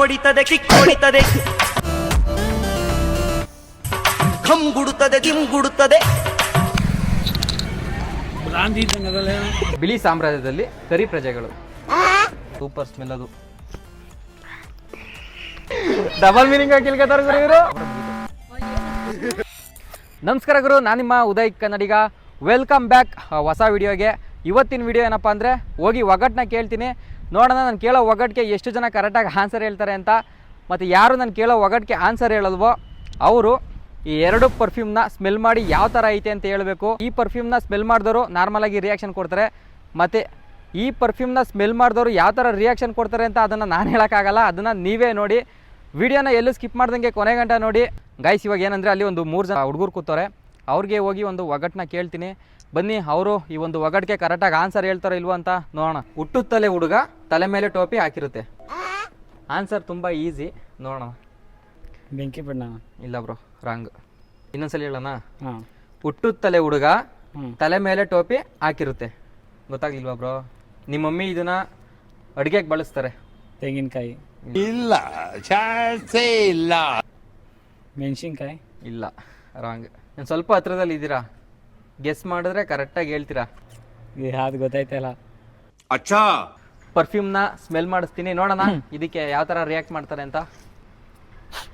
ಹೊಡಿತದೆ kick ಹೊಡಿತದೆ ಘಮ್ ಗುಡುತ್ತದೆ? ಬಿಳಿ ಸಾಮ್ರಾಜ್ಯದಲ್ಲಿ ಕರಿ ಪ್ರಜೆಗಳು. ಸೂಪರ್ ಸ್ಮೆಲ್ ಅದು. ಡಬಲ್ ಮೀನಿಂಗ್ ಹಾಕಿಲ್ಕತ್ತಾರ ಗುರು ಇವರು? ನಮಸ್ಕಾರ ಗುರು ನಾನು ನಿಮ್ಮ ಉದಯ್ ಕನ್ನಡಿಗ. ವೆಲ್ಕಮ್ ಬ್ಯಾಕ್ ಹೊಸ ವಿಡಿಯೋಗೆ ಇವತ್ತಿನ ವಿಡಿಯೋ ಏನಪ್ಪ ಅಂದರೆ ಹೋಗಿ ಒಗ್ಗಟ್ಟನ್ನ ಕೇಳ್ತೀನಿ. ನೋಡೋಣ, ನಾನು ಕೇಳೋ ಒಗ್ಗಟ್ಟಿಗೆ ಎಷ್ಟು ಜನ ಕರೆಕ್ಟಾಗಿ ಆನ್ಸರ್ ಹೇಳ್ತಾರೆ ಅಂತ. ಮತ್ತು ಯಾರು ನಾನು ಕೇಳೋ ಒಗ್ಗಟ್ಟಿಗೆ ಆನ್ಸರ್ ಹೇಳಲ್ವೋ, ಅವರು ಈ ಎರಡು ಪರ್ಫ್ಯೂಮ್ನ ಸ್ಮೆಲ್ ಮಾಡಿ ಯಾವ ಥರ ಐತೆ ಅಂತ ಹೇಳಬೇಕು. ಈ ಪರ್ಫ್ಯೂಮ್ನ ಸ್ಮೆಲ್ ಮಾಡಿದವರು ನಾರ್ಮಲಾಗಿ ರಿಯಾಕ್ಷನ್ ಕೊಡ್ತಾರೆ. ಮತ್ತು ಈ ಪರ್ಫ್ಯೂಮ್ನ ಸ್ಮೆಲ್ ಮಾಡಿದವರು ಯಾವ ಥರ ರಿಯಾಕ್ಷನ್ ಕೊಡ್ತಾರೆ ಅಂತ ಅದನ್ನು ನಾನು ಹೇಳೋಕ್ಕಾಗಲ್ಲ. ಅದನ್ನು ನೀವೇ ನೋಡಿ. ವಿಡಿಯೋನ ಎಲ್ಲೂ ಸ್ಕಿಪ್ ಮಾಡ್ದಂಗೆ ಕೊನೆ ಗಂಟ ನೋಡಿ. ಗೈಸ್ ಇವಾಗ ಏನಂದರೆ ಅಲ್ಲಿ ಒಂದು ಮೂರು ಜನ ಹುಡುಗರು ಕೂತಾರೆ ಅವ್ರಿಗೆ ಹೋಗಿ ಒಂದು ಒಗ್ಗಟ್ಟನ್ನ ಕೇಳ್ತೀನಿ. ಬನ್ನಿ ಅವರು ಈ ಒಂದು ಒಗ್ಗಟ್ಟಿಗೆ ಕರೆಕ್ಟಾಗಿ ಆನ್ಸರ್ ಹೇಳ್ತಾರೋ ಇಲ್ವೋ ಅಂತ ನೋಡೋಣ. ಹುಟ್ಟು ತಲೆ ಹುಡುಗ ತಲೆ ಮೇಲೆ ಟೋಪಿ ಹಾಕಿರುತ್ತೆ. ಆನ್ಸರ್ ತುಂಬ ಈಸಿ ನೋಡೋಣ. ಬೆಂಕಿ ಬಣ್ಣ ಇಲ್ಲ ಬ್ರೋ ರಾಂಗ್ ಇನ್ನೊಂದ್ಸಲ ಹೇಳೋಣ? ಹಾಂ. ಹುಟ್ಟು ತಲೆ ಹುಡುಗ ಹ್ಮ್. ತಲೆ ಮೇಲೆ ಟೋಪಿ ಹಾಕಿರುತ್ತೆ. ಗೊತ್ತಾಗ್ಲಿಲ್ವಾ ಬ್ರೋ? ನಿಮ್ಮ ಮಮ್ಮಿ ಇದನ್ನ ಅಡುಗೆಗೆ ಬಳಸ್ತಾರೆ. ತೆಂಗಿನಕಾಯಿ. ಇಲ್ಲ ಚಾನ್ಸೇ ಇಲ್ಲ. ಮೆಣಸಿನ್ಕಾಯಿ. ಇಲ್ಲ ರಾಂಗ್ ನಾನು ಸ್ವಲ್ಪ ಹತ್ರದಲ್ಲಿ ಇದ್ದೀರಾ ಗೆಸ್ ಮಾಡಿದ್ರೆ ಕರೆಕ್ಟಾಗಿ ಹೇಳ್ತೀರಾ? ಯಾವ್ದು ಗೊತ್ತಾಯ್ತಲ್ಲ ಅಚ್ಚಾ! ಪರ್ಫ್ಯೂಮ್ನ ಸ್ಮೆಲ್ ಮಾಡಿಸ್ತೀನಿ. ನೋಡೋಣ ಇದಕ್ಕೆ ಯಾವ ಥರ ರಿಯಾಕ್ಟ್ ಮಾಡ್ತಾರೆ ಅಂತ.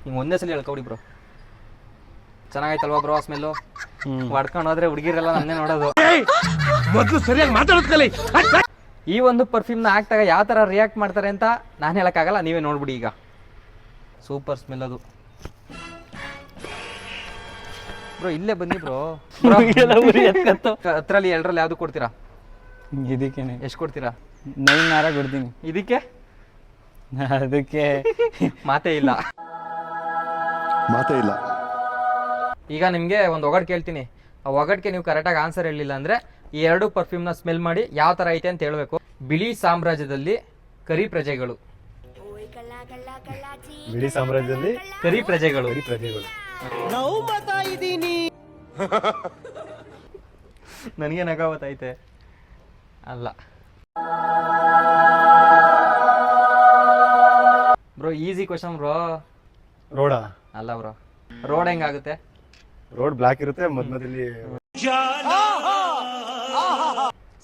ಹಿಂಗೆ ಒಂದೇ ಸಲ ಹೇಳ್ಕೊಡಿ ಬ್ರೋ ಚೆನ್ನಾಗೈತಲ್ವಾ ಬ್ರೋ ಸ್ಮೆಲ್ಲು ಹೊಡ್ಕೊಂಡು ಹೋದ್ರೆ ಹುಡುಗಿರೆಲ್ಲ ನನ್ನೇ ನೋಡೋದು. ಮೊದಲು ಸರಿಯಾಗಿ ಮಾತಾಡೋದ್ಕಲಿ ಈ ಒಂದು ಪರ್ಫ್ಯೂಮ್ನ ಹಾಕ್ದಾಗ ಯಾವ ಥರ ರಿಯಾಕ್ಟ್ ಮಾಡ್ತಾರೆ ಅಂತ ನಾನು ಹೇಳೋಕ್ಕಾಗಲ್ಲ ನೀವೇ ನೋಡ್ಬಿಡಿ ಈಗ. ಸೂಪರ್ ಸ್ಮೆಲ್ ಅದು. ಬ್ರೋ ಇಲ್ಲೇ ಬನ್ನಿ ಬ್ರೋ ಹತ್ರಲ್ಲಿ ಎರಡರಲ್ಲಿ ಯಾವ್ದು ಕೊಡ್ತೀರಾ? ಇದಕ್ಕೇನೆ. ಎಷ್ಟು ಕೊಡ್ತೀರಾ? ನೈನ್ ನಾರ ಕೊಡ್ತೀನಿ. ಇದಕ್ಕೆ? ಅದಕ್ಕೆ. ಮಾತೇ ಇಲ್ಲ. ಮಾತೇ ಇಲ್ಲ. ಈಗ ನಿಮಗೆ ಒಂದು ಒಗಟ್ ಕೇಳ್ತೀನಿ. ಆ ಒಗಟ್ಗೆ ನೀವು ಕರೆಕ್ಟಾಗಿ ಆನ್ಸರ್ ಹೇಳಿಲ್ಲ ಅಂದ್ರೆ ಈ ಎರಡು ಪರ್ಫ್ಯೂಮ್ನ ಸ್ಮೆಲ್ ಮಾಡಿ ಯಾವ ತರ ಐತೆ ಅಂತ ಹೇಳಬೇಕು. ಬಿಳಿ ಸಾಮ್ರಾಜ್ಯದಲ್ಲಿ ಕರಿ ಪ್ರಜೆಗಳು. ಬಿಳಿ ಸಾಮ್ರಾಜ್ಯದಲ್ಲಿ ಕರಿ ಪ್ರಜೆಗಳು. ಕರಿ ಪ್ರಜೆಗಳು. ನನಗೆ ನಗಾವತ್ತೈತೆ ಅಲ್ಲ. Bro easy question bro. ರೋಡಾ. ಅಲ್ಲ ಬ್ರೋ. ರೋಡ್ ಹೆಂಗಾಗುತ್ತೆ? ರೋಡ್ ಬ್ಲಾಕ್ ಇರುತ್ತೆ ಮಧ್ಯ ಮಧ್ಯದಲ್ಲಿ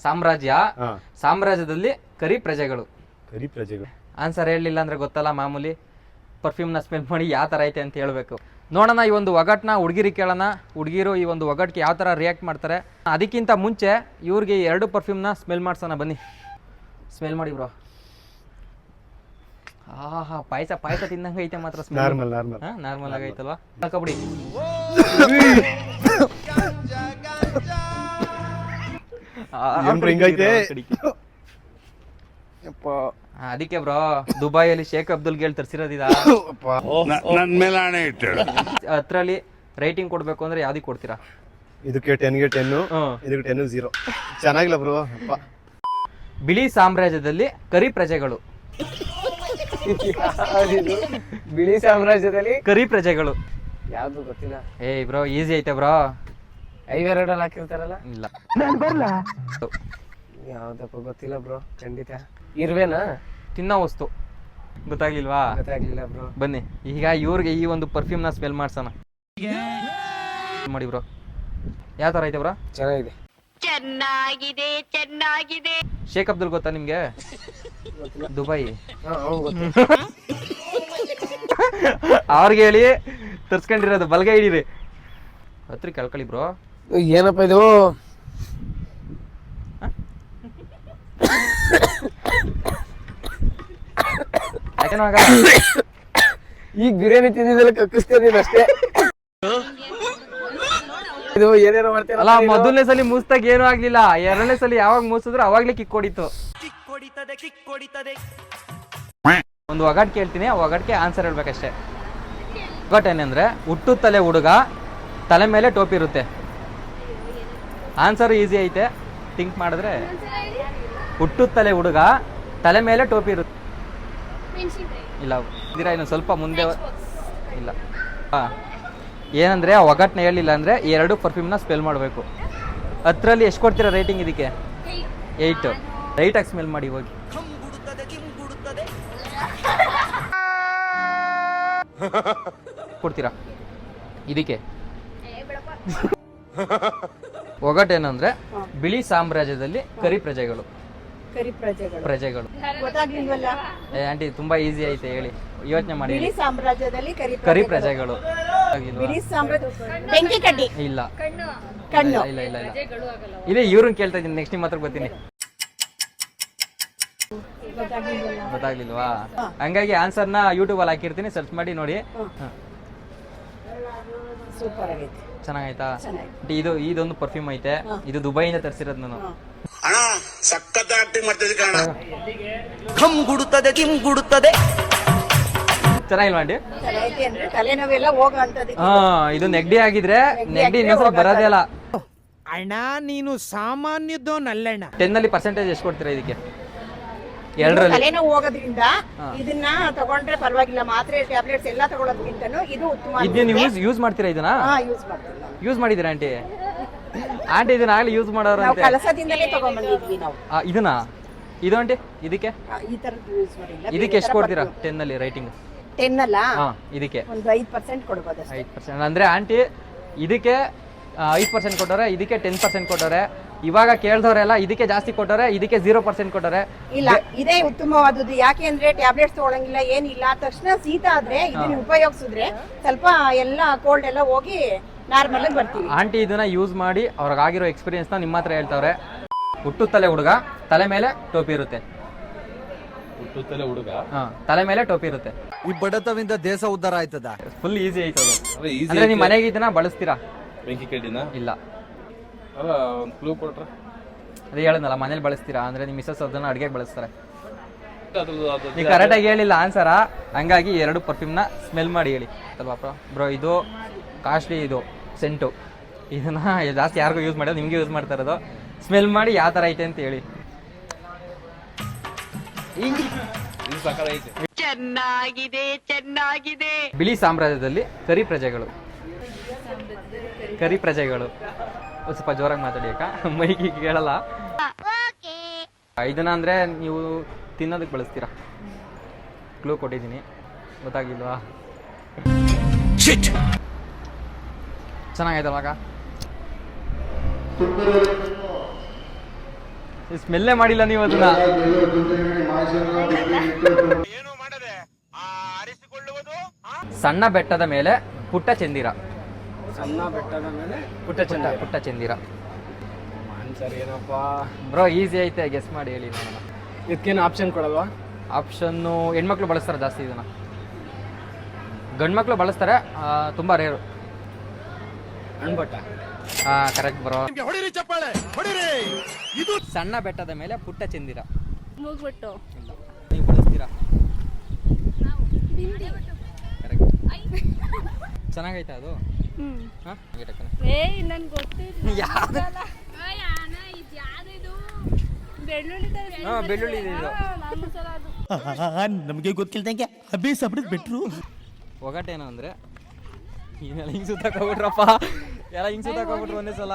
ಸಾಮ್ರಾಜ್ಯ. ಹಾ. ಸಾಮ್ರಾಜ್ಯದಲ್ಲಿ ಕರಿ ಪ್ರಜೆಗಳು. ಕರಿ ಪ್ರಜೆಗಳು. ಆನ್ಸರ್ ಹೇಳಲಿಲ್ಲ ಅಂದ್ರೆ ಗೊತ್ತಲ್ಲ ಮಾಮೂಲಿ. ಪರ್ಫ್ಯೂಮ್ನ ಸ್ಮೆಲ್ ಮಾಡಿ ಯಾವ ಥರ ಐತೆ ಅಂತ ಹೇಳಬೇಕು ನೋಡೋಣ ಈ ಒಂದು ಒಗಟ್ನ ಹುಡುಗಿರಿಗೆ ಕೇಳೋಣ ಹುಡುಗಿರು ಈ ಒಂದು ಒಗಟ್ಗೆ ಯಾವ ಥರ ರಿಯಾಕ್ಟ್ ಮಾಡ್ತಾರೆ ಅದಕ್ಕಿಂತ ಮುಂಚೆ ಇವ್ರಿಗೆ ಎರಡು ಪರ್ಫ್ಯೂಮ್ನ ಸ್ಮೆಲ್ ಮಾಡ್ಸೋಣ ಬನ್ನಿ ಸ್ಮೆಲ್ ಮಾಡಿ ಬ್ರೋ ಆಹಾ ಪಾಯಸ ಪಾಯಸ ತಿನ್ನಂಗೆ ಐತೆ ಮಾತ್ರ ಸ್ಮೆಲ್ ನಾರ್ಮಲ್ ನಾರ್ಮಲ್ ಹಾಂ ನಾರ್ಮಲ್ ಆಗೈತಲ್ವಾ ಕಬಡ್ಡಿ ಹಿಂಗೈತೆ? ಅದಕ್ಕೆ ಬ್ರೋ ದುಬೈಯಲ್ಲಿ ಶೇಖ್ ಅಬ್ದುಲ್ ಗೇಲ್ ತರಿಸಿರೋದಿದ? ನನ್ನ ಮೇಲೆ ಹಣೆ ಹತ್ರಲ್ಲಿ ರೈಟಿಂಗ್ ಕೊಡ್ಬೇಕು ಅಂದ್ರೆ ಯಾವ್ದಕ್ಕೆ ಕೊಡ್ತೀರಾ? ಇದಕ್ಕೆ ಟೆನ್ಗೆ ಟೆನ್ನು ಹ್ಮ್. ಇದಕ್ಕೆ ಟೆನ್ ಜೀರೋ ಚೆನ್ನಾಗಿಲ್ಲ ಬ್ರೋ ಬಿಳಿ ಸಾಮ್ರಾಜ್ಯದಲ್ಲಿ ಕರಿ ಪ್ರಜೆಗಳು. ಬಿಳಿ ಸಾಮ್ರಾಜ್ಯದಲ್ಲಿ ಕರಿ ಪ್ರಜೆಗಳು. ಯಾವ್ದು ಗೊತ್ತಿಲ್ಲ. ಏ ಬ್ರೋ ಈಸಿ ಐತೆ ಬ್ರೋ. ಐವೆರಡಲ್ಲಿ ಹಾಕಿರ್ತಾರಲ್ಲ? ಇಲ್ಲ. ಯಾವ್ದಪ್ಪ ಗೊತ್ತಿಲ್ಲ ಬ್ರೋ ಖಂಡಿತ. ಇರ್ವೇನಾ? ತಿನ್ನೋ ವಸ್ತು. ಗೊತ್ತಾಗ್ಲಿಲ್ವಾ? ಗೊತ್ತಾಗ್ಲಿಲ್ಲ ಬ್ರೋ. ಬನ್ನಿ ಈಗ ಇವ್ರಿಗೆ ಈ ಒಂದು ಪರ್ಫ್ಯೂಮ್ನ ಸ್ಮೆಲ್ ಮಾಡ್ಸೋಣ. ಮಾಡಿ ಬ್ರೋ. ಯಾವ ಥರ ಐತೆ ಬ್ರೋ? ಚೆನ್ನಾಗಿದೆ. ಚೆನ್ನಾಗಿದೆ ಚೆನ್ನಾಗಿದೆ. ಶೇಖ್ ಅಬ್ದುಲ್ ಗೊತ್ತಾ ನಿಮ್ಗೆ? ದುಬೈ. ಅವ್ರಿಗೆ ಹೇಳಿ ತರ್ಸ್ಕೊಂಡಿರೋದು ಬಲ್ಗೈ ಹಿಡೀರಿ ಹತ್ರ ಕೇಳ್ಕೊಳ್ಳಿ ಬ್ರೋ. ಏನಪ್ಪ ಇದು? ಈಗ ಬಿರಿಯಾನಿ ತಿಂದಿದ್ದೆಲ್ಲ ಕಕ್ಕಿಸ್ತೇನೆ ಅಷ್ಟೇ? ಇದು ಏನೇನೋ ಮಾಡ್ತೀರ ಅಲ್ಲ ಮೊದಲನೇ ಸಲ ಮೂಸ್ದಾಗ ಏನೂ ಆಗ್ಲಿಲ್ಲ. ಎರಡನೇ ಸಲ ಯಾವಾಗ ಮೂಸಿದ್ರು ಅವಾಗ್ಲೇ ಕಿಕ್ ಹೊಡಿತು. ಒಂದು ಒಗಟ್ ಕೇಳ್ತೀನಿ ಆ ಒಗಟ್ಗೆ ಆನ್ಸರ್ ಹೇಳ್ಬೇಕಷ್ಟೇ. ಒಗಟ್ ಏನಂದ್ರೆ ಹುಟ್ಟು ತಲೆ ಹುಡುಗ ತಲೆ ಮೇಲೆ ಟೋಪಿ ಇರುತ್ತೆ. ಆನ್ಸರ್ ಈಸಿ ಐತೆ. ಥಿಂಕ್ ಮಾಡಿದ್ರೆ ಹುಟ್ಟು ತಲೆ ಹುಡುಗ ತಲೆ ಮೇಲೆ ಟೋಪಿ ಇರುತ್ತೆ ಇಲ್ಲ. ಇದ್ದೀರಾ ಇನ್ನು ಸ್ವಲ್ಪ ಮುಂದೆ ಇಲ್ಲ. ಹಾಂ. ಏನಂದ್ರೆ ಆ ಒಗಟ್ನ ಹೇಳಿಲ್ಲ ಅಂದ್ರೆ ಈ ಎರಡು ಪರ್ಫ್ಯೂಮ್ನ ಸ್ಮೆಲ್ ಮಾಡಬೇಕು. ಹತ್ತರಲ್ಲಿ ಎಷ್ಟು ಕೊಡ್ತೀರಾ ರೇಟಿಂಗ್ ಇದಕ್ಕೆ? ಏಯ್ಟು ರೈಟಾಗಿ ಸ್ಮೆಲ್ ಮಾಡಿ ಹೋಗಿ. ಕೊಡ್ತೀರಾ? ಇದಕ್ಕೆ? ಒಗಟೇನಂದ್ರೆ ಬಿಳಿ ಸಾಮ್ರಾಜ್ಯದಲ್ಲಿ ಕರಿ ಪ್ರಜೆಗಳು. ಕರಿ ಪ್ರಜೆಗಳು. ಪ್ರಜೆಗಳು. ಗೊತ್ತಾಗ್ಲಿಲ್ವಲ್ಲ? ಏ ಆಂಟಿ ತುಂಬಾ ಈಸಿ ಐತೆ ಹೇಳಿ. ಯೋಚನೆ ಮಾಡಿ ಬಿಳಿ ಸಾಮ್ರಾಜ್ಯದಲ್ಲಿ ಕರಿ ಕರಿ ಪ್ರಜೆಗಳು. ಇಲ್ಲ ಆಗಿಲ್ವಾ? ಬಿಳಿ ಸಾಮ್ರಾಜ್ಯ ಬೆಂಕಿ ಕಡ್ಡಿ. ಇಲ್ಲ. ಕಣ್ಣು. ಇಲ್ಲ ಇಲ್ಲ ಇಲ್ಲ ಇದೇ ಇವ್ರನ್ನ ಕೇಳ್ತಾ ಇದ್ದೀನಿ. ನೆಕ್ಸ್ಟ್ ನಿಮ್ಮ ಹತ್ರ ಬರ್ತೀನಿ ಗೊತ್ತಾಗ್ಲಿಲ್ವಾ? ಹಂಗಾಗಿ ಆನ್ಸರ್ನ ಯೂಟ್ಯೂಬ್ ಅಲ್ಲಿ ಹಾಕಿರ್ತೀನಿ. ಸರ್ಚ್ ಮಾಡಿ ನೋಡಿ. ಹ. ಸೂಪರ್ ಆಗೈತೆ. ಚೆನ್ನಾಗಾಯ್ತಾ. ಬಟ್ ಇದು ಇದೊಂದು ಪರ್ಫ್ಯೂಮ್ ಐತೆ. ಇದು ದುಬೈಯಿಂದ ತರಿಸಿರೋದು ನಾನು. ಅಣ್ಣ ಸಖತ್ ಆಕ್ಟಿಂಗ್ ಮಾಡ್ತಿದ್ದೆ ಕಾರಣ ಕಮ್ ಗುಡುತ್ತದೆ ಕಿಮ್ ಗುಡುತ್ತದೆ. ಚೆನ್ನಾಗಿಲ್ವಾ ಆಂಟಿ ತಲೆನೋವೆಲ್ಲ ಹೋಗೋ ಅಂತದಕ್ಕೆ ಹಾ ಇದು ನೆಗಡಿ ಆಗಿದ್ರೆ ನೆಗಡಿ ಇನ್ನೊಂದ್ಸಲ ಬರೋದೇ ಇಲ್ಲ ಅಣ್ಣ ನೀನು ಸಾಮಾನ್ಯದೋನಲ್ಲಣ್ಣ ಟೆನ್ ಅಲ್ಲಿ ಪರ್ಸೆಂಟೇಜ್ ಎಷ್ಟು ಕೊಡ್ತೀರಾ ಇದಕ್ಕೆ? ಎರಡರಲ್ಲಿ. ತಲೆನೋವು ಹೋಗೋದ್ರಿಂದ ಇದನ್ನ ತಗೊಂಡ್ರೆ ಪರವಾಗಿಲ್ಲ. ಮಾತ್ರೆ ಟ್ಯಾಬ್ಲೆಟ್ಸ್ ಎಲ್ಲ ತಗೊಳೋದ್ಕಿಂತನೂ ಇದು ಉತ್ತಮ ಇದನ್ನ ನೀವು ಯೂಸ್ ಯೂಸ್ ಮಾಡ್ತೀರಾ ಇದನ್ನ? ಹಾ ಯೂಸ್ ಮಾಡ್ತೀನಿ ಯೂಸ್ ಮಾಡಿದ್ದೀರಾ ಆಂಟಿ? ಆಂಟಿ ಇದನ್ನ ಆಗ್ಲಿ ಯೂಸ್ ಮಾಡೋರು ನಾವು ಕಲಸದಿಂದಲೇ ತಗೊಂಡ್ಬಂದಿದ್ವಿ ನಾವು. ಆ, ಇದನ್ನ? ಇದು ಆಂಟಿ ಇದಕ್ಕೆ? ಆ, ಈ ತರದ್ದು ಯೂಸ್ ಮಾಡಿಲ್ಲ. ಇದಕ್ಕೆ ಎಷ್ಟು ಕೊಡ್ತೀರಾ? ಟೆನ್ ಅಲ್ಲಿ ರೈಟಿಂಗ್ ಟೆನ್ ಅಲ್ಲ? ಹಾ ಇದಕ್ಕೆ. ಒಂದು ಐದು ಪರ್ಸೆಂಟ್ ಕೊಡ್ಬೋದು ಅಷ್ಟೇ. ಐದು ಪರ್ಸೆಂಟ್ ಅಂದ್ರೆ ಆಂಟಿ ಇದಕ್ಕೆ ಐದು ಪರ್ಸೆಂಟ್ ಕೊಟ್ಟವ್ರೆ ಇದಕ್ಕೆ ಟೆನ್ ಪರ್ಸೆಂಟ್ ಕೊಟ್ಟವ್ರೆ. ಇವಾಗ ಕೇಳ್ದವ್ರೆಲ್ಲ ಇದಕ್ಕೆ ಜಾಸ್ತಿ ಕೊಟ್ಟವ್ರೆ ಇದಕ್ಕೆ ಜೀರೋ ಪರ್ಸೆಂಟ್ ಕೊಟ್ಟವ್ರೆ. ಇಲ್ಲ ಇದೇ ಉತ್ತಮವಾದದ್ದು. ಯಾಕೆ ಅಂದ್ರೆ ಟ್ಯಾಬ್ಲೆಟ್ಸ್ ತಗೊಳಂಗಿಲ್ಲ ಏನಿಲ್ಲ. ತಕ್ಷಣ ಸೀತಾ ಆದ್ರೆ ಇದನ್ನ ಉಪಯೋಗಿಸಿದ್ರೆ ಸ್ವಲ್ಪ ಎಲ್ಲ ಕೋಲ್ಡ್ ಎಲ್ಲ ಹೋಗಿ ನಾರ್ಮಲ್ ಆಗಿ ಬರ್ತೀವಿ. ಆಂಟಿ ಇದನ್ನ ಯೂಸ್ ಮಾಡಿ ಅವ್ರಿಗಾಗಿರೋ ಎಕ್ಸ್ಪೀರಿಯನ್ಸ್ನ ನಿಮ್ಮ ಹತ್ರ ಹೇಳ್ತಾವ್ರೆ. ಹುಟ್ಟು ತಲೆ ಹುಡುಗ ತಲೆ ಮೇಲೆ ಟೋಪಿ ಇರುತ್ತೆ. ಹುಟ್ಟುತ್ತಲೇ ಹುಡುಗ? ಹಾ ತಲೆ ಮೇಲೆ ಟೋಪಿ ಇರುತ್ತೆ. ಈ ಬಡತವಿಂದ ದೇಶ ಉದ್ಧಾರ ಆಯ್ತದ? ಫುಲ್ ಈಸಿ ಆಯ್ತದ ಅದು. ಅಂದ್ರೆ ನಿಮ್ ಮನೆಗೆ ಇದನ್ನ ಬಳಸ್ತೀರಾ? ಬೆಂಕಿ ಕಡ್ಡಿನ? ಇಲ್ಲ. ಅಲ್ಲ ಒಂದು ಕ್ಲೂ ಕೊಟ್ರೆ. ಅದೇ ಹೇಳಿದ್ನಲ್ಲ ಮನೇಲಿ ಬಳಸ್ತೀರಾ? ಅಂದ್ರೆ ನಿಮ್ ಮಿಸಸ್ ಅದನ್ನ ಅಡಿಗೆ ಬಳಸ್ತಾರೆ. ಅದ್ರದ್ದು ಅದು ಆಗಿ ಕರೆಕ್ಟಾಗಿ ಹೇಳಿಲ್ಲ ಆನ್ಸರ ಹಂಗಾಗಿ ಎರಡು ಪರ್ಫ್ಯೂಮ್ನ ಸ್ಮೆಲ್ ಮಾಡಿ ಹೇಳಿ. ಅಲ್ವಾ ಬ್ರೋ ಇದು ಕಾಸ್ಟ್ಲಿ ಇದು ಸೆಂಟು ಇದನ್ನ ಜಾಸ್ತಿ ಯಾರಿಗೂ ಯೂಸ್ ಮಾಡೋದು ನಿಮಗೆ ಯೂಸ್ ಮಾಡ್ತಾ ಇರೋದು. ಸ್ಮೆಲ್ ಮಾಡಿ ಯಾವ ಥರ ಐತೆ ಅಂತ ಹೇಳಿ. ಚೆನ್ನಾಗಿದೆ ಚೆನ್ನಾಗಿದೆ. ಬಿಳಿ ಸಾಮ್ರಾಜ್ಯದಲ್ಲಿ ಕರಿ ಪ್ರಜೆಗಳು. ಕರಿ ಪ್ರಜೆಗಳು. ಒಂದ್ ಸ್ವಲ್ಪ ಜೋರಾಗಿ ಮಾತಾಡಿ ಅಕ್ಕ. ಮೈಗೆ ಕೇಳಲ್ಲ. ಇದನ್ನ ಅಂದ್ರೆ ನೀವು ತಿನ್ನೋದಕ್ಕೆ ಬಳಸ್ತೀರಾ? ಕ್ಲೂ ಕೊಟ್ಟಿದ್ದೀನಿ. ಗೊತ್ತಾಗಿಲ್ವಾ? ಚೆನ್ನಾಗೈತಲ್ವ ಅವಾಗ ಸ್ಮೆಲ್ಲೇ ಮಾಡಿಲ್ಲ ನೀವು ಅದನ್ನ. ಸಣ್ಣ ಬೆಟ್ಟದ ಮೇಲೆ ಪುಟ್ಟ ಚಂದಿರ. ಸಣ್ಣ ಬೆಟ್ಟದ ಮೇಲೆ ಪುಟ್ಟ ಚಂದ ಪುಟ್ಟ. ಚಂದಿರ. ಆನ್ಸರ್ ಏನಪ್ಪ? ಬ್ರೋ ಈಸಿ ಐತೆ ಗೆಸ್ ಮಾಡಿ ಹೇಳಿ ನೋಡೋಣ. ಇದಕ್ಕೇನು ಆಪ್ಷನ್ ಕೊಡಲ್ವಾ? ಆಪ್ಷನ್ನು ಹೆಣ್ಮಕ್ಳು ಬಳಸ್ತಾರೆ ಜಾಸ್ತಿ ಇದನ್ನ. ಗಂಡ್ಮಕ್ಳು ಬಳಸ್ತಾರೆ ತುಂಬಾ ರೇರು ಅಣ್ಬಟ್ಟ ಹಾ ಕರೆಕ್ಟ್ ಬ್ರೋ ಸಣ್ಣ ಬೆಟ್ಟದ ಮೇಲೆ ಪುಟ್ಟ ಚಂದಿರ. ಮುಗ್ಬಿಟ್ಟು. ಇಲ್ಲ. ನೀವು ಬಳಸ್ತೀರಾ? ಕರೆಕ್ಟ್ ಚೆನ್ನಾಗೈತಾ ಅದು? ಹ್ಮ್. ಹಾ? ಹಾಗೆ ಟಕ್ಕನೆ. ಏಯ್ ನನ್ ಗೊತ್ತಿಲ್ಲ. ಯಾವ್ದು? ಬೆಳ್ಳುಳ್ಳಿ ಹಾ ಬೆಳ್ಳುಳ್ಳಿ ಇದೆ ಇದು. ನಮಗೆ ಗೊತ್ತಿಲ್ದಂಗೆ ಅಭ್ಯಾಸ ಬಿಡದ್ ಬಿಟ್ರು. ಒಗಟೇನು ಅಂದ್ರೆ. ಹಿಂಗೆ ಹಿಂಗ್ ಸುತ್ತಾಕೋಗ್ಬಿಟ್ರಪ್ಪ ಎಲ್ಲ ಹಿಂಗ್ ಸುತ್ತಾಕೋಗ್ಬಿಟ್ರು ಒಂದೇ ಸಲ.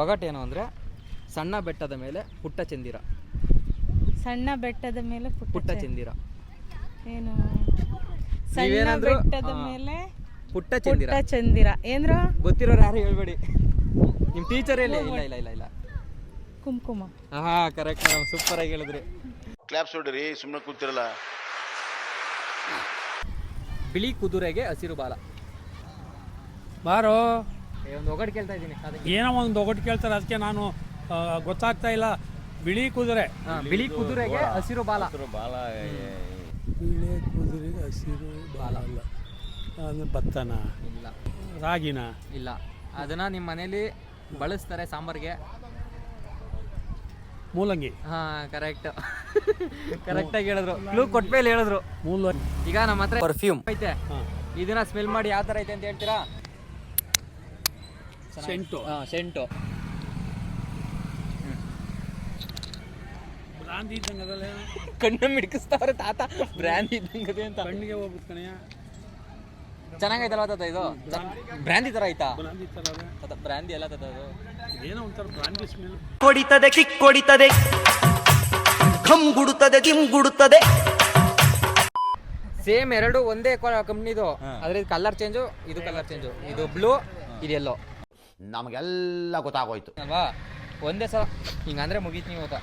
ಒಗಟೇನು ಅಂದ್ರೆ ಸಣ್ಣ ಬೆಟ್ಟದ ಮೇಲೆ ಪುಟ್ಟ ಚಂದಿರ. ಸಣ್ಣ ಬೆಟ್ಟದ ಮೇಲೆ ಪುಟ್ಟ ಚಂದಿರ. ಏನು? ಸಣ್ಣ ನೀವೇನಾದ್ರೂ, ಬೆಟ್ಟದ ಮೇಲೆ ಪುಟ್ಟ ಚಂದಿರ ಪುಟ್ಟ ಚಂದಿರ. ಏನ್ರ? ಗೊತ್ತಿರೋರು ಯಾರು ಹೇಳ್ಬೇಡಿ. ನಿಮ್ಮ ಟೀಚರ್ ಹೇಳಿ ಇಲ್ಲ ಇಲ್ಲ ಇಲ್ಲ ಇಲ್ಲ. ಕುಂಕುಮ. ಹಾ ಕರೆಕ್ಟ್ ಮೇಡಮ್ ಸೂಪರ್ ಆಗಿ ಹೇಳಿದ್ರಿ. ಕ್ಲಾಪ್ಸ್ ಹೊಡ್ರಿ ಸುಮ್ಮನೆ ಕೂತಿರಲ್ಲ. ಬಿಳಿ ಕುದುರೆಗೆ ಹಸಿರು ಬಾಲ. ಬಾರೋ. ಏ, ಒಂದು ಒಗಟ್ ಕೇಳ್ತಾ ಇದ್ದೀನಿ ಏನೋ ಒಂದು ಒಗಟ್ ಕೇಳ್ತಾರೆ ಅದಕ್ಕೆ ನಾನು ಆ, ಗೊತ್ತಾಗ್ತಾ ಇಲ್ಲ. ಬಿಳಿ ಕುದುರೆ. ಹಾ, ಬಿಳಿ ಕುದುರೆಗೆ ಹಸಿರು ಬಾಲ. ಬಾಲ ಬಿಳಿ ಕುದುರೆಗೆ ಹಸಿರು ಬಾಲ. ಅಲ್ಲ ಅಂದ್ರೆ ಭತ್ತನ? ಇಲ್ಲ. ರಾಗಿನ? ಇಲ್ಲ. ಅದನ್ನ ನಿಮ್ಮ ಮನೇಲಿ ಬಳಸ್ತಾರೆ ಸಾಂಬಾರ್ಗೆ. ಮೂಲಂಗಿ. ಹಾ ಕರೆಕ್ಟ್ ಕರೆಕ್ಟ್ ಆಗಿ ಹೇಳಿದ್ರು. ಕ್ಲೂ ಕೊಟ್ಮೇಲೆ ಹೇಳಿದ್ರು. ಮೂಲಂಗಿ. ಈಗ ನಮ್ಮ ಹತ್ರ ಪರ್ಫ್ಯೂಮ್ ಐತೆ. ಇದನ್ನ ಸ್ಮೆಲ್ ಮಾಡಿ ಯಾವ ತರ ಐತೆ ಅಂತ ಹೇಳ್ತೀರಾ? ಸೆಂಟು. ಹಾ ಸೆಂಟು. ಬ್ರಾಂದಿ ಇದ್ದಂಗೆ ಅದಲ್ಲ ಕಣ್ಣು ಮಿಡ್ಕಿಸ್ತಾವ್ರೆ ತಾತ. ಬ್ರ್ಯಾಂಡ್ ಇದ್ದಂಗದೆ ಅಂತ. ಕಣ್ಣಿಗೆ ಹೋಗ್ಬಿಟ್ಟು ಕಣಯ್ಯ ಚೆನ್ನಾಗೈತಲ್ವ ತಾತ ಇದು? ಬ್ರ್ಯಾಂದಿ ತರ ಆಯ್ತಾ? ಬ್ರಾಂದಿ ಥರ ಅದೇ. ತಾತ ಬ್ರ್ಯಾಂದಿ ಎಲ್ಲ ತಾತ ಅದು. ಏನೋ ಒಂಥರ ಬ್ರಾಂದಿ ಸ್ಮೆಲ್ ಹೊಡಿತದೆ ಕಿಕ್ ಹೊಡಿತದೆ ಕಮ್ ಗುಡುತ್ತದೆ ಕಿಮ್ ಗುಡುತ್ತದೆ ಸೇಮ್ ಎರಡು ಒಂದೇ ಕಂಪ್ನಿದು ಆದ್ರೆ ಇದು. ಕಲರ್ ಚೇಂಜು ಇದು ಕಲರ್ ಚೇಂಜು ಇದು ಬ್ಲೂ ಇದು ಎಲ್ಲೋ ನಮಗೆಲ್ಲ ಗೊತ್ತಾಗೋಯ್ತು. ಅಲ್ವಾ? ಒಂದೇ ಸಲ ಹಿಂಗಂದ್ರೆ ಮುಗೀತು ನೀವು ಗೊತ್ತಾ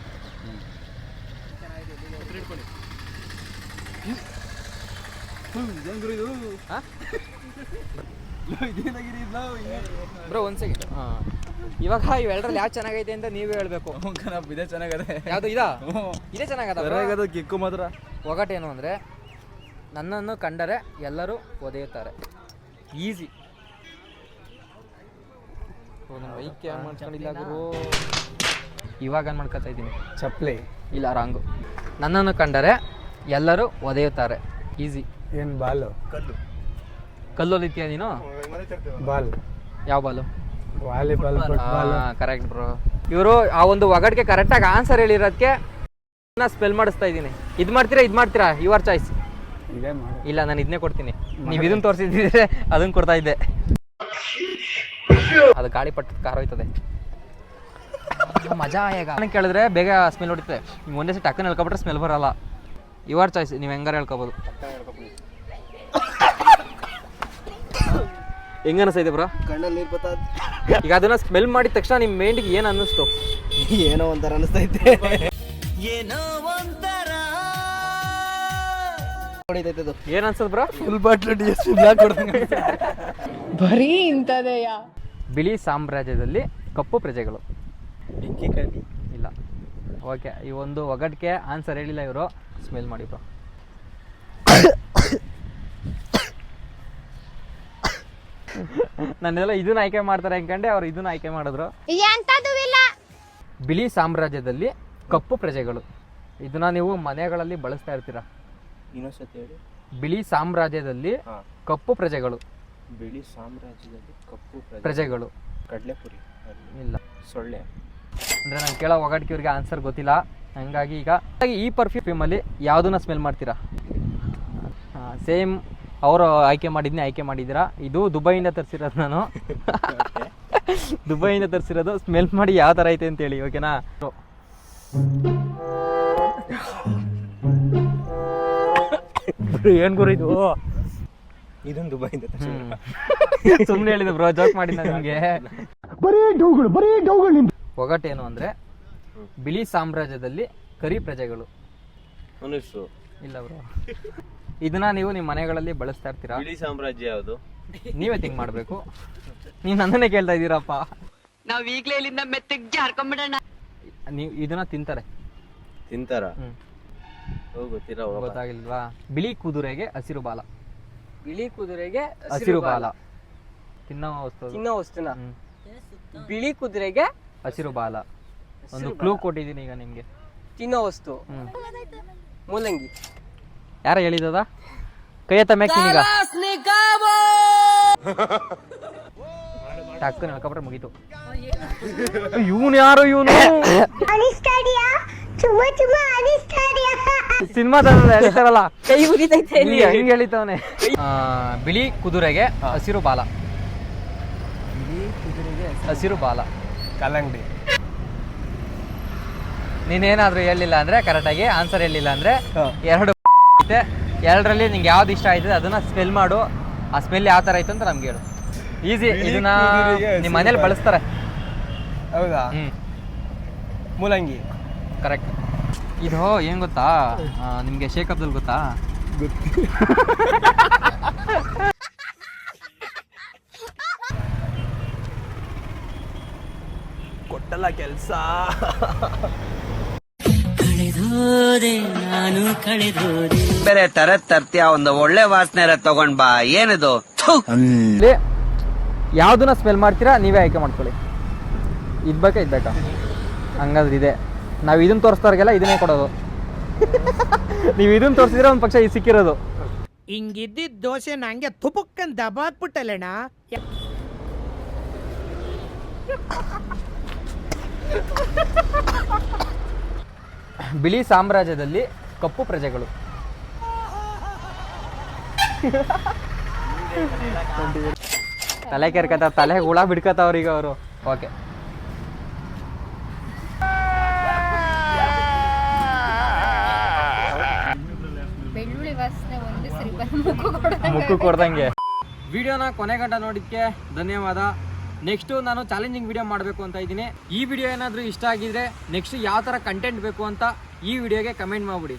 ಬ್ರೋ ಒಂದ್ ಸೆಕೆಂಡ್ ಇವಾಗ ಇವೆಲ್ಲರಲ್ಲಿ ಯಾವ್ದು ಚೆನ್ನಾಗೈತೆ ಅಂತ ನೀವೇ ಹೇಳ್ಬೇಕು. ಇದೇ ಚೆನ್ನಾಗದೆ. ಯಾವುದು ಇದಾ? ಇದೇ ಚೆನ್ನಾಗದ ಕಿಕ್ಕು ಮಾತ್ರ. ಒಗಟೇನು ಅಂದರೆ ನನ್ನನ್ನು ಕಂಡರೆ ಎಲ್ಲರೂ ಒದೆಯುತ್ತಾರೆ. ಈಸಿ. ವೈಕ್ಯ ಮಾಡ್ಕೊಂಡಿಲ್ಲ ಗುರು. ಇವಾಗ ಏನು ಮಾಡ್ಕೊತಾ ಇದ್ದೀನಿ. ಚಪ್ಪಲಿ? ಇಲ್ಲ ರಾಂಗು. ನನ್ನನ್ನು ಕಂಡರೆ ಎಲ್ಲರೂ ಒದೆಯುತ್ತಾರೆ. ಈಸಿ. ಏನ್ ಬಾಲು? ಕಲ್ಲೊಲಿತೀಯ ನೀನು? ಬಾಲ್. ಯಾವ ಬಾಲು? ವಾಲಿಬಾಲ್ ಕರೆಕ್ಟ್ ಬ್ರೋ ಇವರು ಆ ಒಂದು ಒಗಟ್ಗೆ ಕರೆಕ್ಟಾಗಿ ಆನ್ಸರ್ ಹೇಳಿರೋದಕ್ಕೆ ಸ್ಪೆಲ್ ಮಾಡಿಸ್ತಾ ಇದ್ದೀನಿ. ಇದು ಮಾಡ್ತೀರಾ ಇದು ಮಾಡ್ತೀರಾ? ಯುವರ್ ಚಾಯ್ಸ್ ಇಲ್ಲ ನಾನು ಇದನ್ನೇ ಕೊಡ್ತೀನಿ. ನೀವು ಇದನ್ನ ತೋರಿಸಿದ್ರೆ ಅದನ್ನ ಕೊಡ್ತಾ ಇದ್ದೆ. ಅದು ಗಾಳಿ ಪಟ್ಟದ ಕಾರ್ ಹೋಯ್ತದೆ. ಮಜಾ ಈಗ ನಾನು ಕೇಳಿದ್ರೆ ಬೇಗ ಸ್ಮೆಲ್ ಹೊಡಿತದೆ. ನೀವು ಒಂದೇ ಸೆಟ್ ಅಕ್ಕನ ಹೇಳ್ಕೊಬಿಟ್ರೆ ಸ್ಮೆಲ್ ಬರಲ್ಲ. ಯುವರ್ ಚಾಯ್ಸ್ ನೀವು ಹೆಂಗಾರ ಹೇಳ್ಕೊಬೋದು. ಹೆಂಗ ಅನಿಸ್ತೈತೆ ಬ್ರೋ ಕಣ್ಣಲ್ಲಿ ನೀರು ಈಗ ಅದನ್ನ ಸ್ಮೆಲ್ ಮಾಡಿದ ತಕ್ಷಣ ನಿಮ್ಮ ಮೈಂಡಿಗೆ ಏನು ಅನ್ನಿಸ್ತು? ಏನೋ ಒಂಥರ ಅನಿಸ್ತೈತೆ. ಏನೋ ಒಂಥರ. ಏನು ಅನ್ಸದ್ bro full bottle D S ಬರೀ ಇಂಥದೆಯಾ? ಬಿಳಿ ಸಾಮ್ರಾಜ್ಯದಲ್ಲಿ ಕಪ್ಪು ಪ್ರಜೆಗಳು. ಬೆಂಕಿ ಕಡ್ಡಿ. ಇಲ್ಲ. ಓಕೆ ಈ ಒಂದು ಒಗಟ್ಗೆ ಆನ್ಸರ್ ಹೇಳಿಲ್ಲ ಇವರು. ಸ್ಮೆಲ್ ಮಾಡಿ ಬ್ರೋ ನನ್ನೆಲ್ಲ ಇದನ್ನ ಆಯ್ಕೆ ಮಾಡ್ತಾರೆ ಅನ್ಕಂಡೆ ಅವ್ರು ಇದನ್ನ ಆಯ್ಕೆ ಮಾಡಿದ್ರು. ಬಿಳಿ ಸಾಮ್ರಾಜ್ಯದಲ್ಲಿ ಕಪ್ಪು ಪ್ರಜೆಗಳು. ಇದನ್ನ ನೀವು ಮನೆಗಳಲ್ಲಿ ಬಳಸ್ತಾ ಇರ್ತೀರಾ? ಇನ್ನೊಂದ್ಸತಿ ಹೇಳಿ. ಬಿಳಿ ಸಾಮ್ರಾಜ್ಯದಲ್ಲಿ ಕಪ್ಪು ಪ್ರಜೆಗಳು. ಬಿಳಿ ಸಾಮ್ರಾಜ್ಯದಲ್ಲಿ ಕಪ್ಪು ಪ್ರಜೆಗಳು. ಕಡಲೆಪುರಿ ಇಲ್ಲ. ಸೊಳ್ಳೆ. ಅಂದ್ರೆ ನಾನು ಕೇಳೋ ಒಗಟ್ಗೆ ಇವ್ರಿಗೆ ಆನ್ಸರ್ ಗೊತ್ತಿಲ್ಲ. ಹಂಗಾಗಿ ಈಗ ಹಾಗಾಗಿ ಈ ಪರ್ಫ್ಯೂಮಲ್ಲಿ ಯಾವುದನ್ನ ಸ್ಮೆಲ್ ಮಾಡ್ತೀರಾ? ಸೇಮ್ ಅವರು ಆಯ್ಕೆ ಮಾಡಿದ್ನೇ ಆಯ್ಕೆ ಮಾಡಿದ್ದೀರಾ? ಇದು ದುಬೈಯಿಂದ ತರಿಸಿರೋದು ನಾನು. ದುಬೈಯಿಂದ ತರಿಸಿರೋದು ಸ್ಮೆಲ್ ಮಾಡಿ ಯಾವ ಥರ ಐತೆ ಅಂತೇಳಿ ಓಕೆನಾ ಏನು ಗುರು ಇದು? ಇದೊಂದು ದುಬೈಯಿಂದ ಸುಮ್ಮನೆ ಹೇಳಿದೆ ಬ್ರೋ ಜೋಕ್ ಮಾಡಿದ್ದ ನಿಮಗೆ. ಒಗಟೇನು ಅಂದ್ರೆ ಬಿಳಿ ಸಾಮ್ರಾಜ್ಯದಲ್ಲಿ ಕರಿ ಪ್ರಜೆಗಳು. ಮನುಷ್ಯರು. ಇಲ್ಲ ಬ್ರೋ ಇದನ್ನ ನೀವು ನಿಮ್ಮ ಮನೆಗಳಲ್ಲಿ ಬಳಸ್ತಾ ಇರ್ತೀರಾ? ಬಿಳಿ ಸಾಮ್ರಾಜ್ಯ ಯಾವುದು? ನೀವೇ ತಿಂಗ್ ಮಾಡ್ಬೇಕು. ನೀವು ನನ್ನನ್ನೇ ಕೇಳ್ತಾ ಇದ್ದೀರಪ್ಪ. ನಾವ್ ಈಗ್ಲೇ ಇಲ್ಲಿಂದ ಮೆತ್ತಗ್ ಜಾರ್ಕೊಂಡ್ಬಿಡೋಣ ನೀವು ಇದನ್ನ ತಿಂತಾರೆ. ತಿಂತಾರ? ಹ್ಮ್. ಹೋಗಿ ಗೊತ್ತಾಗಿಲ್ವಾ? ಬಿಳಿ ಕುದುರೆಗೆ ಹಸಿರು ಬಾಲ. ಬಿಳಿ ಕುದುರೆಗೆ ಹಸಿರು ಬಾಲ. ತಿನ್ನೋ ವಸ್ತು. ತಿನ್ನೋ ವಸ್ತುನ? ಬಿಳಿ ಕುದುರೆಗೆ ಹಸಿರು ಬಾಲ. ಒಂದು ಕ್ಲೂ ಕೊಟ್ಟಿದ್ದೀನಿ ಈಗ ನಿಮ್ಗೆ. ತಿನ್ನೋ ವಸ್ತು. ಹ್ಮ್. ಮೂಲಂಗಿ. ಯಾರ ಹೇಳಿದದ? ಕೈ ಎತ್ತ ಈಗ. ಟಕ್ಕನ್ ಹೇಳ್ಕೊಬಿಟ್ರೆ ಮುಗೀತು. ಇವನು ಯಾರು ಇವನು? ಸಿನಿಮಾದಲ್ಲಿ ಹೇಳ್ತಾರಲ್ಲ ಕೈ ಉರಿತೈತೆ ಇಲ್ಲಿ. ಹೆಂಗ್ ಹೇಳಿತವನೆ? ಬಿಳಿ ಕುದುರೆಗೆ ಹಸಿರು ಬಾಲ. ಬಿಳಿ ಕುದುರೆಗೆ ಹಸಿರು ಬಾಲ. ಕಲ್ಲಂಗಡಿ. ನೀನೇನಾದ್ರೂ ಹೇಳಿಲ್ಲ ಅಂದ್ರೆ ಕರೆಕ್ಟಾಗಿ ಆನ್ಸರ್ ಹೇಳಿಲ್ಲ ಅಂದ್ರೆ ಎರಡು ಐತೆ ಎರಡರಲ್ಲಿ ನಿಂಗೆ ಯಾವ್ದು ಇಷ್ಟ ಆಯ್ತದೆ ಅದನ್ನ ಸ್ಮೆಲ್ ಮಾಡು. ಆ ಸ್ಮೆಲ್ ಯಾವ ತರ ಆಯ್ತು ಅಂತ ನಮ್ಗೆ ಹೇಳು. ಈಸಿ ಇದನ್ನ ನಿಮ್ಮ ಮನೇಲಿ ಬಳಸ್ತಾರೆ. ಹೌದಾ? ಹ್ಮ್. ಮೂಲಂಗಿ. ಕರೆಕ್ಟ್. ಇದು ಏನು ಗೊತ್ತಾ? ನಿಮಗೆ ಶೇಖ್ ಅಬ್ದುಲ್ ಗೊತ್ತಾ? ಕೊಟ್ಟಲ್ಲ ಕೆಲಸ. ಬೇರೆ ತರ ತರ್ತೀಯ ಒಂದು ಒಳ್ಳೆ ವಾಸನೆ ತಗೊಂಡ್ ಬಾ. ಏನಿದು? ಯಾವ್ದನ್ನ ಸ್ಮೆಲ್ ಮಾಡ್ತೀರಾ? ನೀವೇ ಆಯ್ಕೆ ಮಾಡ್ಕೊಳ್ಳಿ. ಇದ್ಬೇಕಾ ಇದ್ಬೇಕಾ? ಇದ್ ಬೇಕಾ ಹಂಗಾದ್ರೆ ಇದೆ. ನಾವು ಇದನ್ನ ತೋರಿಸ್ದವ್ರಿಗೆಲ್ಲ ಇದನ್ನೇ ಕೊಡೋದು. ನೀವು ಇದನ್ನ ತೋರಿಸಿದ್ರೆ ಒಂದು ಪಕ್ಷ ಇದು ಸಿಕ್ಕಿರೋದು. ಹಿಂಗಿದ್ದಿದ್ ದೋಸೆ ನಂಗೆ ತುಪುಕ್ಕನ್ ದಬಾಕ್ಬಿಟ್ಟಲ್ಲಣ್ಣ. ಬಿಳಿ ಸಾಮ್ರಾಜ್ಯದಲ್ಲಿ ಕಪ್ಪು ಪ್ರಜೆಗಳು. ತಲೆ ಕೆರ್ಕತ್ತ ತಲೆ ಹುಳ ಬಿಡ್ಕತಾವ್ರ ಈಗ ಅವರು. ಓಕೆ ಬೆಳ್ಳುಳ್ಳಿ ವಾಸನೆ ಒಂದು ಸರಿ ಮುಕ್ಕು ಕೊಡ್ದಂಗೆ. ವಿಡಿಯೋನ ಕೊನೆ ಗಂಟ ನೋಡಿದ್ಕೆ ಧನ್ಯವಾದ. ನೆಕ್ಸ್ಟು ನಾನು ಚಾಲೆಂಜಿಂಗ್ ವಿಡಿಯೋ ಮಾಡಬೇಕು ಅಂತ ಇದ್ದೀನಿ. ಈ ವಿಡಿಯೋ ಏನಾದರೂ ಇಷ್ಟ ಆಗಿದ್ರೆ ನೆಕ್ಸ್ಟ್ ಯಾವ ಥರ ಕಂಟೆಂಟ್ ಬೇಕು ಅಂತ ಈ ವಿಡಿಯೋಗೆ ಕಮೆಂಟ್ ಮಾಡಿಬಿಡಿ.